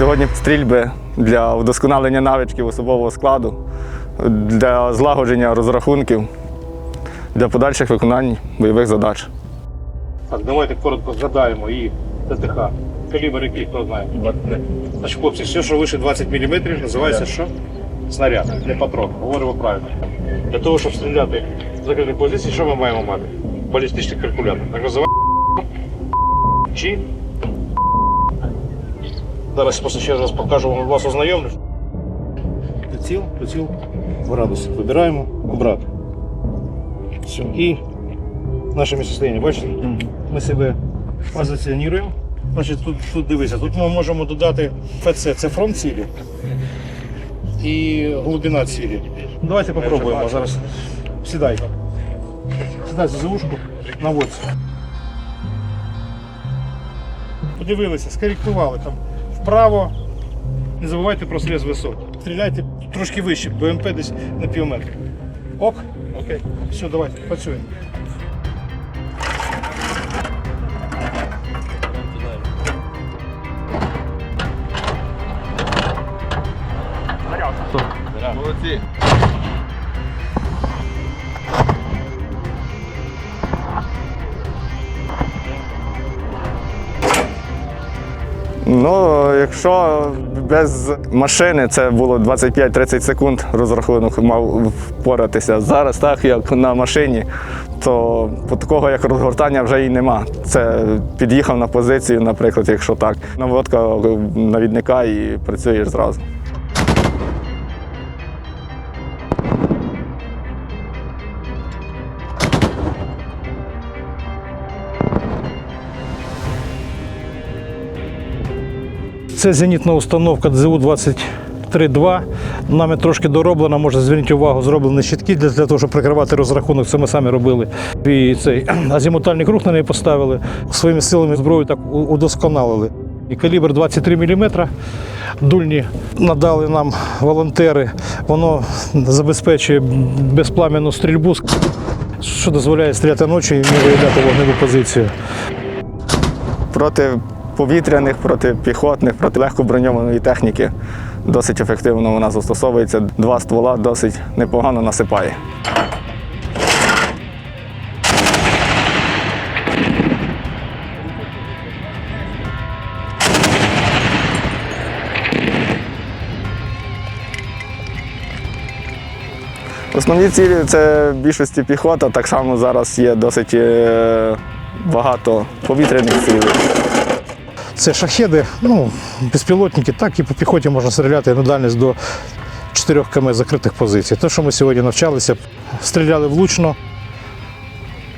Сьогодні стрільби для вдосконалення навичків особового складу, для злагодження розрахунків, для подальших виконань бойових задач. Так, давайте коротко згадаємо і ТТХ. Калібр який, хто знає? Значить, хлопці, все, що вище 20 мм, називається що? Снаряд, не патрон. Говоримо правильно. Для того, щоб стріляти в закритій позиції, що ми маємо мати? Балістичний калькулятор. Так називаємо чи. Зараз просто ще раз покажу вам вас ознайомлю. Приціл, приціл, градус. Вибираємо, обрати. Все. І наше місцестояння, бачите? Ми себе позиціонуємо. Значить, тут, тут дивися, тут ми можемо додати ФЦ, це фронт цілі і глибина цілі. Давайте попробуємо зараз. Сідай. Сідай за завушку, наводься. Подивилися, скоректували там вправо. Не забувайте про сліз висок. Стріляйте трошки вище, БМП десь на півметра. Ок? Окей. Все, давайте, працюємо. Молодці. Ну, якщо без машини це було 25-30 секунд, розрахунок мав впоратися. Зараз, так як на машині, то такого як розгортання вже і нема. Це під'їхав на позицію, наприклад, якщо так. Наводка навідника і працюєш зразу. Це зенітна установка ДЗУ-23-2. Нами трошки дороблена, може зверніть увагу, зроблені щитки для, того, щоб прикривати розрахунок. Це ми самі робили. І цей азімутальний круг на неї поставили. Своїми силами зброю так удосконалили. І калібр 23 мм. Дульні надали нам волонтери. Воно забезпечує безплам'яну стрільбу, що дозволяє стріляти ночі і не виявляти вогневу позицію. проти повітряних, проти піхотних, проти легкоброньованої техніки. Досить ефективно вона застосовується. Два ствола досить непогано насипає. Основні цілі це в більшості піхота. Так само зараз є досить е, багато повітряних цілей. Це шахеди, ну, безпілотники, так і по піхоті можна стріляти на дальність до 4 км закритих позицій. Те, що ми сьогодні навчалися, стріляли влучно.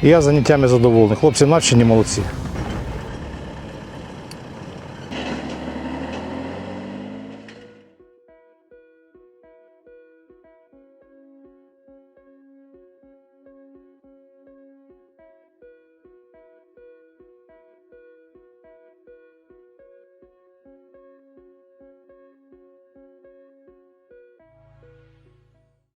Я заняттями задоволений. Хлопці навчені молодці.